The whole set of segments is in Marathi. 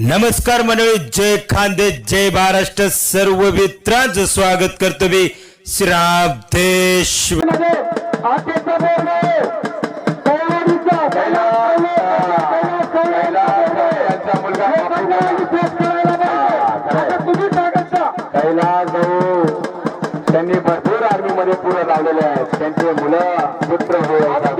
नमस्कार मंडळी जय खानदे जय महाराष्ट्र सर्व मित्रांचं स्वागत करतो मी श्रावदेश कैलास भाऊ त्यांनी भरपूर आर्मीमध्ये पुढे लावलेले आहेत. त्यांचे मुलं पुत्र होय.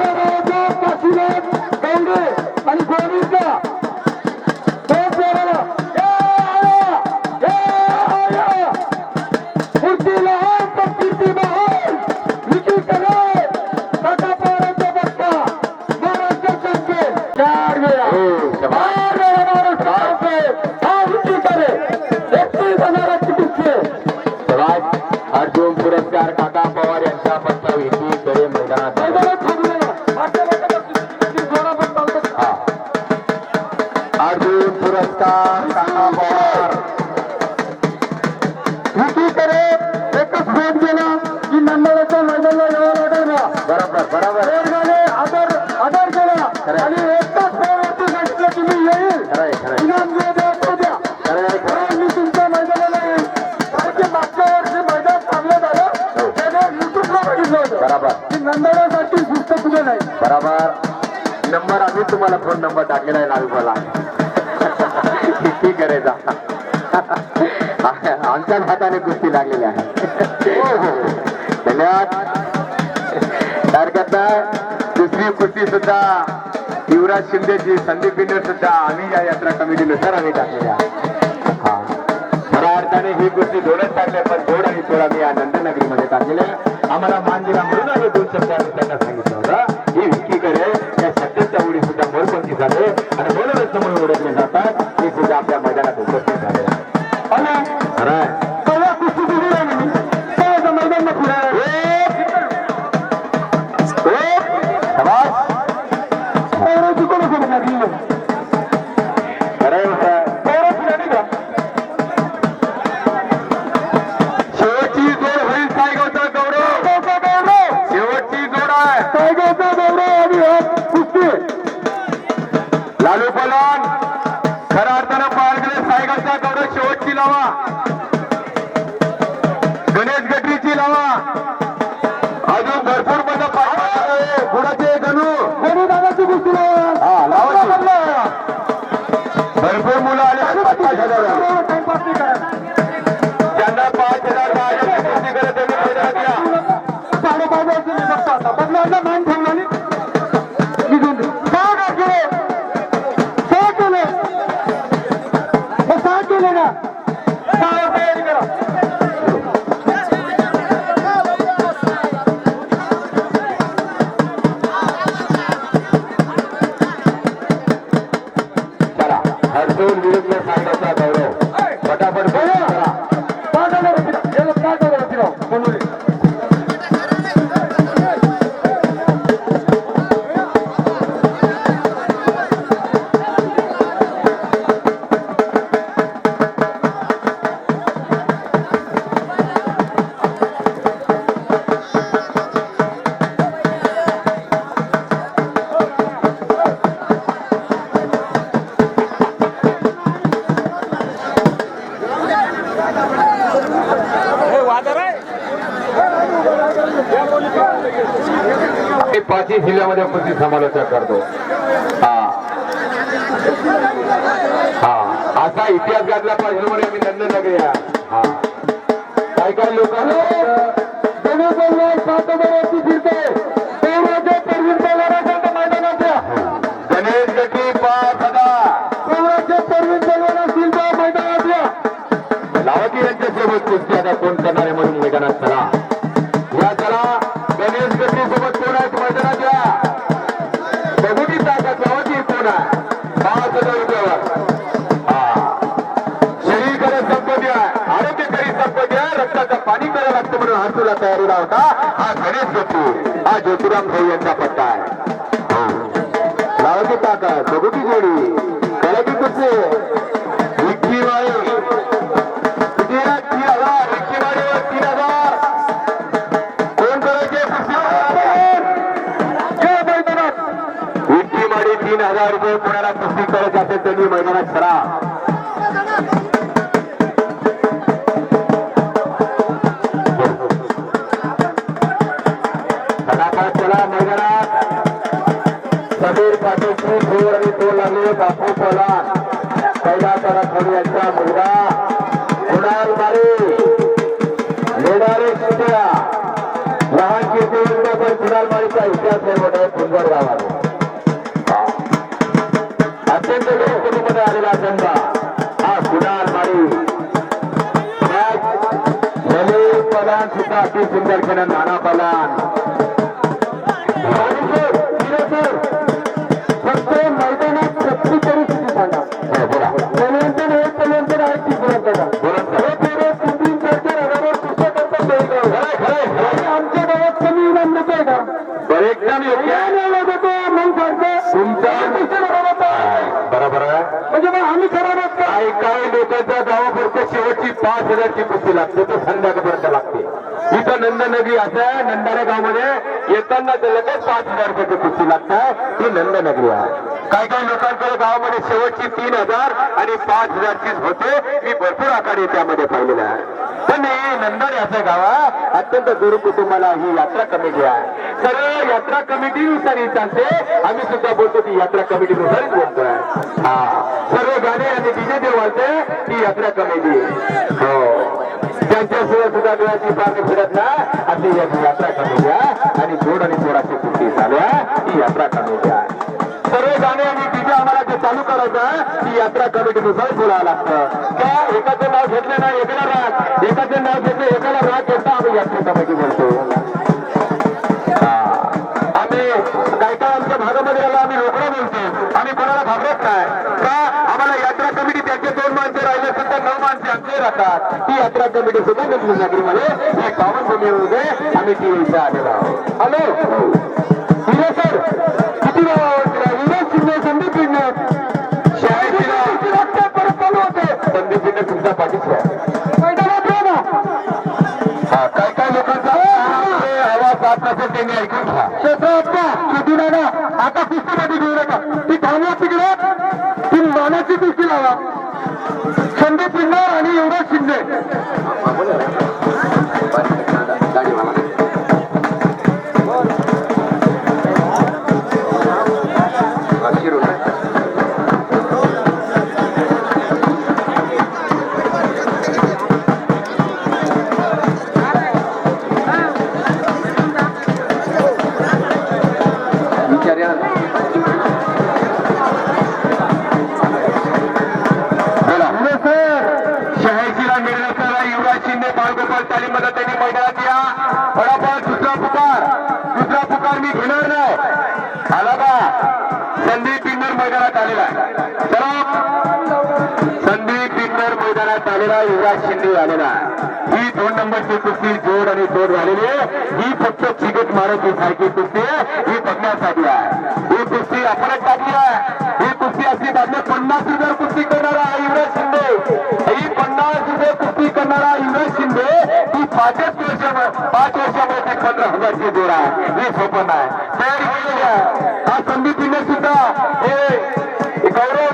इनाम जे द्या तो द्या. कारण मी तुमच्या मैदानाला येईल कारण की मागच्या वर्षी मैदान चांगलं झालं त्याने युट्यूबला बघितलं होतं. बरोबर. की नंदोबासाठी शिस्त कुठे नाही. बरोबर. नंबर आम्ही तुम्हाला फोन नंबर टाकलेला आहे लालूबाला. किती करायचा आमच्याच हाताने कुस्ती लागलेली आहे. हो, धन्यवाद. हरकत नाही दुसरी कुस्ती सुद्धा. युवराज शिंदेजी संदीप बिंदर सुद्धा आम्ही या यात्रा कमिटीनुसार आम्ही टाकलेल्या हा. खऱ्या अर्थाने ही गोष्टी दोनच टाकल्या पण जोड आणि तोड आम्ही या नंदनगरीमध्ये टाकलेले आम्हाला मान दिला म्हणून आम्ही दोन शब्द आम्ही त्यांना सांगितलं होतं. ही विक्री करे या शब्दाच्या उडी सुद्धा मोरपंथी झाले आणि बोलवत म्हणून ओळखले जातात. हे सुद्धा आपल्या मैदानात বলেন आम्ही आपण जिल्ह्यामध्ये समालोचना करतो. हा. हा. असा इतिहास घातला पाहिजे म्हणून आम्ही त्यांना या. हा. काय काय लोक? गणेश गटी पाच हजार. परवीन पैलवान यांच्यासोबत कुस्ती आता कोण करणारे म्हणून मैदानात चला हा ज्योतिराम भाऊ यांचा पट्टा आहे. लावती ताकद. बघू की जोडी. कळा की कुठे? विक्की किती तीन हजार. विक्की तीन हजार. कोण करायचे? विक्की माडी तीन हजार रुपये. कोणाला कुस्ती करत असेल त्यांनी मैदानात करा कुटुंबामध्ये आलेला जन्मा हा कुणाल मारी ललित पलान सुद्धा अति सुंदर शेवटची पाच कुस्ती लागते तर संध्याकाळपर्यंत लागते. इथं नंदनगरी असं आहे नंदाऱ्या गावामध्ये येताना ते लगेच पाच हजार रुपयाची कुस्ती लागतात नंद नगरी आहे. काही काही लोकांकडे गावामध्ये शेवटची तीन हजार आणि पाच हजारचीच होते. मी भरपूर आखाडे त्यामध्ये पाहिलेला आहे पण हे नंदारे असं अत्यंत दूर कुटुंबाला ही यात्रा कमिटी आहे. सर्व यात्रा कमिटीनुसार येत असते आम्ही सुद्धा बोलतो ती यात्रा कमिटीनुसारच बोलतोय. हा. सर्व गाणे आणि डीजे जे वाजते ती यात्रा कमिटी. हो. त्यांच्याशिवाय सुद्धा डोळ्याची पाणी फिरत ना अशी या यात्रा कमिटी आहे. आणि जोड आणि जोडाची कुस्ती चालू आहे. ही यात्रा कमिटी आहे. सर्व गाणे आणि डीजे आम्हाला चालू करायचं. ती यात्रा कमिटीनुसार बोलावं लागतं. का एकाचं नाव घेतलं ना एकाला राग. एकाचं नाव घेतलं एकाला राग घेतला आम्ही यात्रा कमिटी बोलतो. आम्ही काय काय आमच्या भागामध्ये आला आम्ही रोकडं बोलतो. आम्ही कोणाला घाबरत नाही. का आम्हाला यात्रा कमिटी त्यांचे दोन माणसं राहिले सुद्धा नऊ माणसे आमचे राहतात. ती यात्रा कमिटी सुद्धा रत्नागिरीमध्ये ही पावनभूमीमध्ये आम्ही टीव्हीचा आलेलो आहोत हॅलो? संदीप पिंडे तुमचा पाठीशी आहे. हा, काय काय लोकांचा आवाज जात नसेल त्यांनी ऐकून घ्या. आलेला युवराज शिंदे आलेला ही दोन नंबरची कुस्ती जोड आणि जोड झालेली आहे. ही फक्त चिकट मारत सारखी कुस्ती आहे. ही बघण्यासाठी आहे. ही कुस्ती आपणच टाकली आहे. ही कुस्ती असली बातम्या पन्नास रुपये कुस्ती करणारा युवराज शिंदे. ही पन्नास रुपये कुस्ती करणारा युवराज शिंदे ही पाचच वर्ष पाच वर्षामध्ये पंधरा हजारची जोड आहे. हे सोपं आहे तयारी हा संदीप पिंडे सुद्धा हे गौरव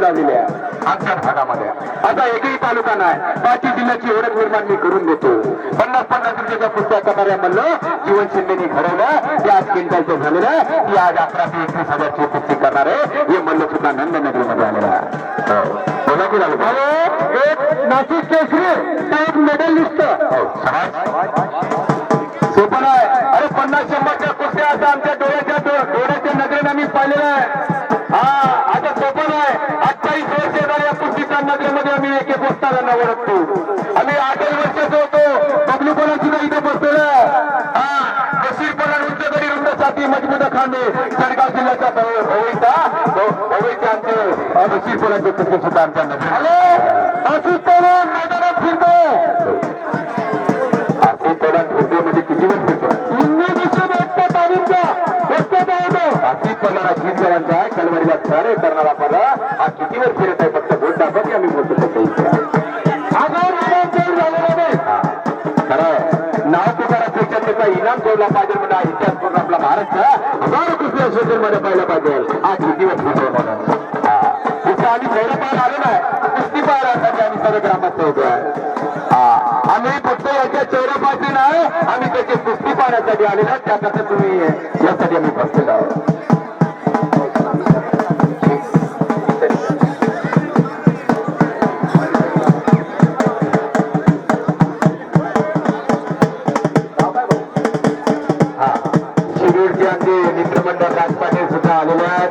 रुपयाची कुस्ती लावलेली आहे. आमच्या भागामध्ये. आता एकही तालुका नाही. पाचही जिल्ह्याची ओळख निर्माण मी करून देतो. पन्नास पन्नास रुपयाच्या कुस्त्या करणाऱ्या म्हणलं जीवन शिंदेनी घडवलं. ते आज क्विंटलचं झालेलं ती आज अकरा ते एकवीस हजारची कुस्ती करणार आहे. हे म्हणलं सुद्धा नंदनगरीमध्ये आलेलं आहे. हो. बोला की हो, एक नाशिक केसरी एक मेडलिस्ट सोपं आहे अरे पन्नास शंभरच्या कुस्त्या आमच्या डोळ्याच्या डोळ्याच्या नजरेनं मी पाहिलेलं आहे. हा. काही अठ्ठावीस येणाऱ्या येणार या आम्ही एक एक वस्ताला ओळखतो. आम्ही आठही वर्षाचे होतो बबलू सुद्धा इथे बसलेला आहे. हा बशीर पणा उंच गडी मजबूत खांदे. जळगाव जिल्ह्याच्या भवईचा भवईच्या आमचे बशीर पणाचे कुस्ती सुद्धा आमच्या कलवरीला सारे करणारा पदा हा किती वेळ फिरत आहे फक्त बोट दाखवा की आम्ही बोलतो खरं नाव तुकारा पेक्षा त्याचा इनाम ठेवला पाहिजे म्हणजे इतिहास करून आपला महाराष्ट्र. हजारो कुस्त्या सोशलमध्ये पाहिलं पाहिजे. हा किती वेळ फिरतो म्हणून. इथं आम्ही पाहायला आलो नाही कुस्ती पाहायला आम्ही सर्व होतो हा. आम्ही फक्त याच्या चेहऱ्यापासून आहे. आम्ही त्याची कुस्ती पाहण्यासाठी आलेलो. त्यासाठी तुम्ही यासाठी आम्ही बसलेलो आहोत. सुद्धा दासपाटील सुद्धा आलेले आहेत.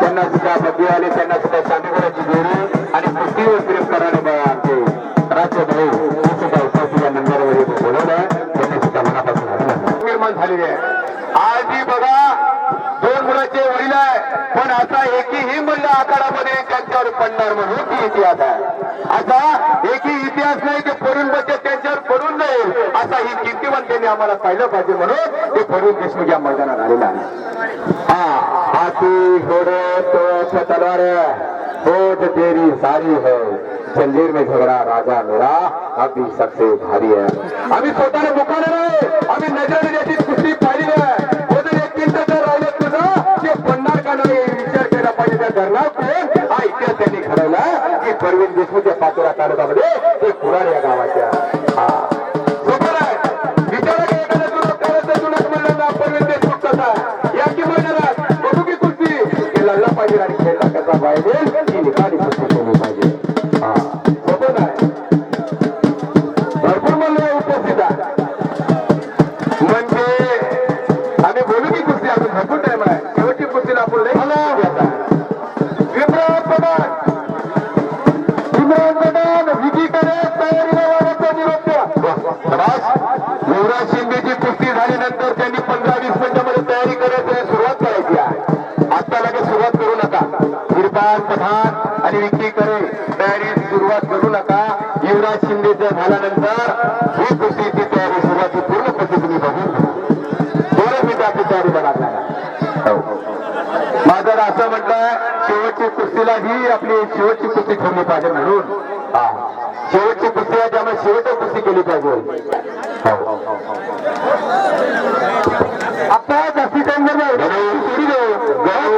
त्यांना सुद्धा बद्दीवाले त्यांना सुद्धा शांतीगुणाची जोडी आणि कुस्तीवर प्रेम करणारे बा आमचे राज्य भाऊ हे सुद्धा उपस्थित या नंबरवर बोलवलं आहे. त्यांनी सुद्धा मनापासून अभिनंदन. निर्माण झालेली आहे. आजही बघा दोन मुलाचे वडील आहे पण असा एकही मूल्य आकारामध्ये त्यांच्यावर पडणार म्हणून ती इतिहास आहे. असा एकही इतिहास नाही की पडून बचत त्यांच्यावर पडून नाही. असा ही कीर्तिमान आम्हाला पाहिलं पाहिजे म्हणून ते फरून देशमुख या मैदानात आलेला आहे हाथी घोड़े तो तलवार होठ तेरी सारी है। जंजीर में झगड़ा राजा मेरा अभी सबसे भारी है। आम्ही स्वतःला मुखाने नाही आम्ही नजर याची कुस्ती पाहिली आहे होतं एक मिनिट जर तुझं ते पडणार का नाही विचार केला पाहिजे त्या धरणार कोण हा इतिहास त्यांनी घडवला की परवीन देशमुख या पाचोरा तालुक्यामध्ये ते कुराड या गावाच्या हा। हो. माझं असं म्हटलं शेवटची कुस्तीला ही आपली शेवटची कुस्ती ठेवली पाहिजे म्हणून. हा. शेवटची कुस्ती आहे त्यामुळे शेवटची कुस्ती केली पाहिजे. हो. आता जास्ती टाइम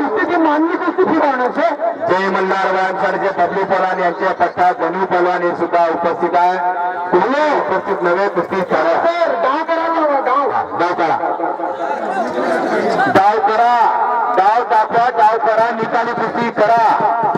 कुस्तीची मानवी कुस्ती फिरवणार जय मल्हार वायांसारखे बबलू पवार यांच्या पट्टात गणू पलवान हे सुद्धा उपस्थित आहे. तुम्ही उपस्थित नवे कुस्ती करा डाव करा डाव करा डाव टाका डाव करा निकाली कुस्ती करा.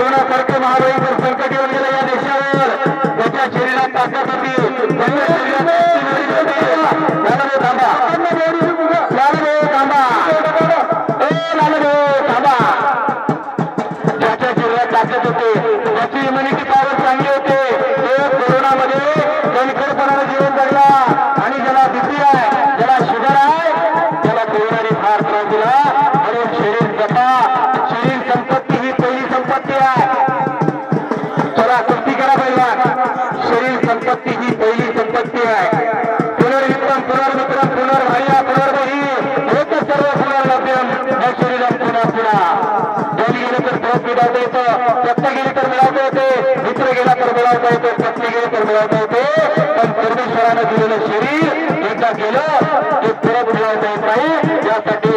कोरोना सारखं महाराज मिळवता येतं. पत्ता गेली तर मिळवता येते. मित्र गेला तर मिळवता येतो. पत्नी गेली तर मिळवता येते. पण परमेश्वरानं दिलेलं शरीर एकदा गेलं ते परत मिळवता येत नाही. यासाठी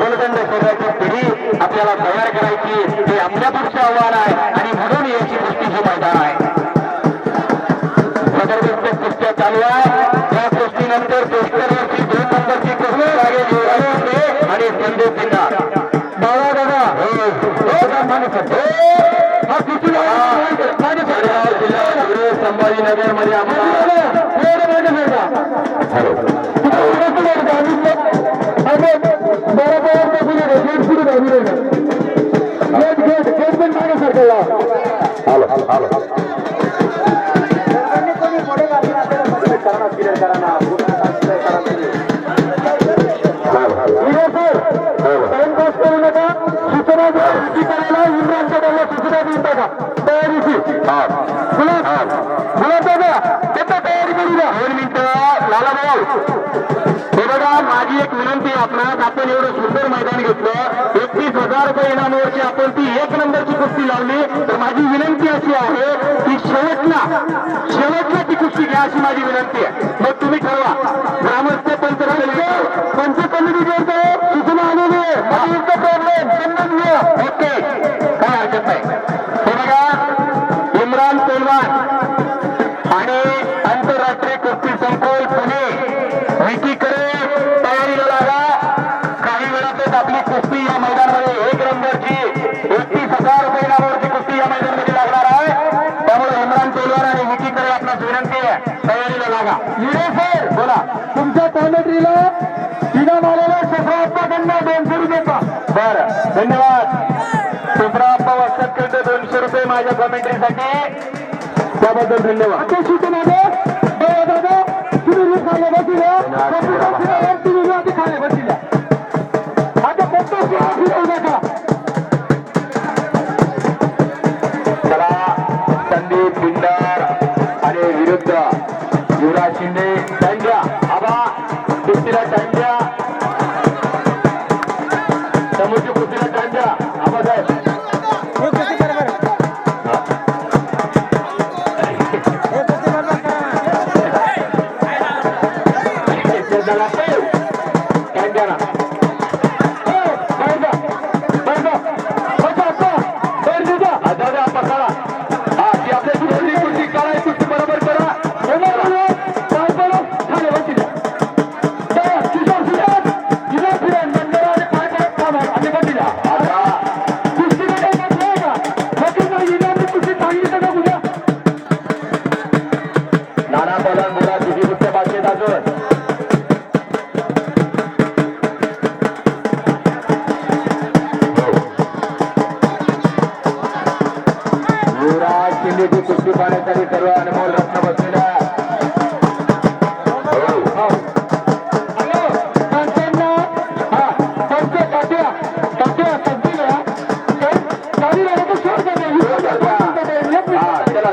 बलदंड शरीराची पिढी आपल्याला तयार करायची. हे आपल्यापुढचं आव्हान आहे. आणि म्हणून याची कुस्तीची मैदान आहे. सदरग्रस्त कुस्त्या चालू आहे. त्या गोष्टीनंतर दोन नंबरची कुस्ती लागेल आणि संदेश सिन्हा संभाजीनगरमध्ये आम्हाला माझी एक विनंती आहे आपणास. आपण एवढं सुंदर मैदान घेतलं. एकतीस हजार रुपये इनामावरची आपण ती एक नंबरची कुस्ती लावली. तर माझी विनंती अशी आहे की शेवटला शेवटला ती कुस्ती घ्या अशी माझी विनंती आहे. मग तुम्ही ठरवा. ग्रामस्थ पंच पंच कमिटी करतो सूचना आलेली आहे ओके. काय हरकत नाही. विकीकडे तयारीला लागा. काही वेळातच आपली कुस्ती या मैदानामध्ये एक नंबरची एकतीस हजार रुपये इनामावरची कुस्ती या मैदानामध्ये लागणार आहे. त्यामुळे इम्रान पेलवान आणि विकीकडे आपणास विनंती आहे. तयारीला लागा. सर बोला. तुमच्या कॉमेंट्रीला इनाम आलेल्या शस्त्राप्पाकडनं दोनशे रुपये बरं. धन्यवाद. सुप्राप्पा वस्तकडे दोनशे रुपये माझ्या कॉमेंट्रीसाठी त्याबद्दल धन्यवाद. Kapıdan kapıdan kapıdan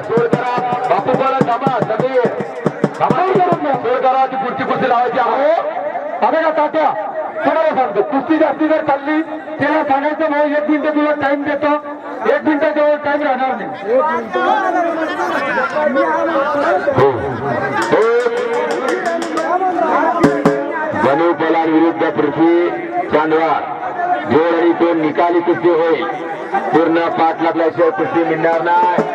सोड करा. बापू बोला, थांबा, समीर. सोड करा, ती पुढची कुस्ती लावायची आहे. अबे का तात्या तुम्हाला सांगतो कुस्ती जास्ती जर चालली त्याला सांगायचं भाऊ एक मिनिट तुला टाइम देतो. एक मिनिटाच्या वर टाइम राहणार नाही. हो. हो. मनू पलार विरुद्ध पृथ्वी चांदवार. जोड आणि तो निकाली कुस्ती होईल. पूर्ण पाठ लागल्याशिवाय कुस्ती मिळणार नाही.